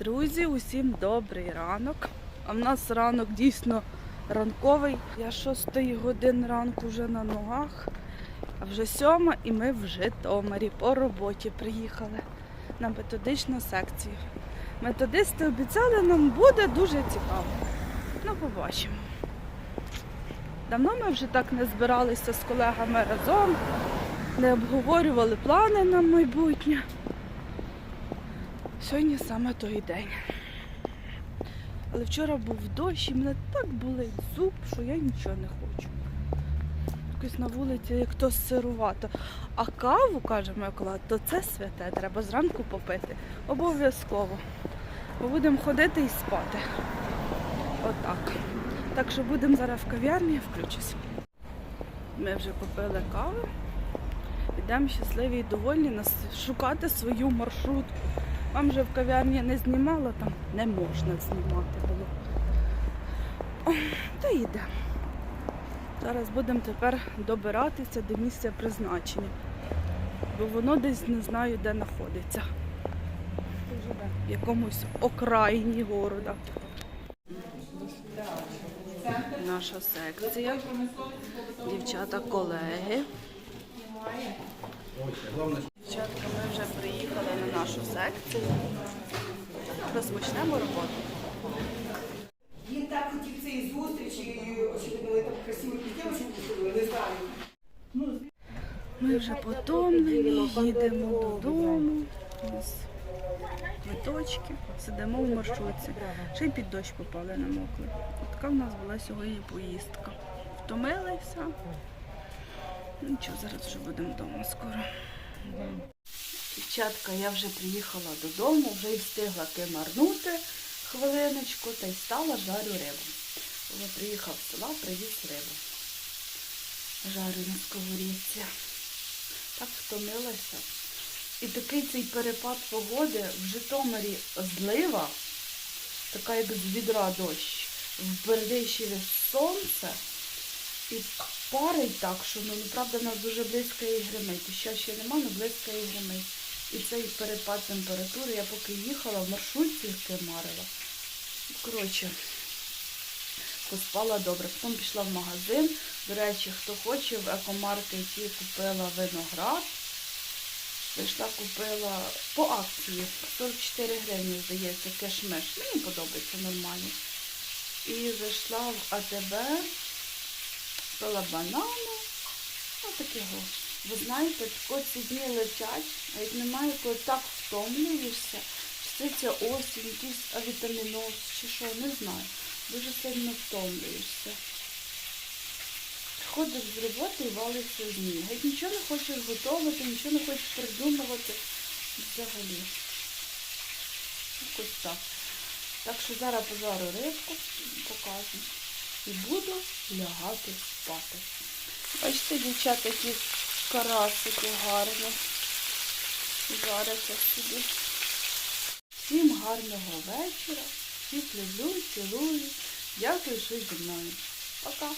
Друзі, усім добрий ранок. А в нас ранок дійсно ранковий. Я 6 годин ранку вже на ногах, а вже сьома і ми в Житомирі по роботі приїхали на методичну секцію. Методисти обіцяли, нам буде дуже цікаво. Ну, побачимо. Давно ми вже так не збиралися з колегами разом, не обговорювали плани на майбутнє. Сьогодні саме той день. Але вчора був дощ і мене так болить зуб, що я нічого не хочу. Якось на вулиці як то сирувато. А каву, каже Микола, то це святе, треба зранку попити. Обов'язково. Бо будемо ходити і спати. Отак. Так що будемо зараз в кав'ярні, я включусь. Ми вже попили кави. Йдемо щасливі і довольні шукати свою маршрутку. Вам же в кав'ярні не знімала, там не можна знімати було. О, та йде. Зараз будемо тепер добиратися до місця призначення. Бо воно десь не знаю, де знаходиться. В якомусь окраїні города. Наша секція. Дівчата колеги. Дівчатка, ми вже приїхали нашу секцію. Розпочнемо роботу. Він так хотів цієї зустрічі, були так красиво дівчинки, не знаю. Ми вже потомлені, їдемо додому. Квиточки, сидимо в маршрутці. Ще й під дощ попали намокли. Така в нас була сьогодні поїздка. Втомилися. Ну, Нічого, зараз вже будемо вдома скоро. Дівчатка, я вже приїхала додому, вже й встигла кимарнути хвилиночку та й стала жарю рибу. Я приїхав з села, привіз рибу. Жарю на сковорідці. Так втомилася. І такий цей перепад погоди в Житомирі злива, така як з відра дощ, в Бердичеві сонце і парить так, що ну, правда, нас дуже близько і гримить. І ще ще нема, але близько і гримить. І цей перепад температури, я поки їхала, в маршрутці кимарила. Коротше, поспала добре. Потім пішла в магазин. До речі, хто хоче, в екомаркеті купила виноград. Прийшла, купила по акції 44 гривні, здається, кешмеш. Мені подобається нормально. І зайшла в АТБ, купила банани. Отакого. Ви знаєте, ці дні летять, а як немає, коли так втомлюєшся, чи це ця осінь, якийсь авітаміноз, чи що, не знаю. Дуже сильно втомлюєшся. Приходиш з роботи і валишся з ніг. Геть нічого не хочеш готувати, нічого не хочеш придумувати. Взагалі. Якось так. Так що зараз пожару рибку, покажу. І буду лягати спати. Бачите, дівчата, які карасики гарні. Жаряться собі. Всім гарного вечора. Всіх люблю, цілую. Дякую, що зі мною. Пока.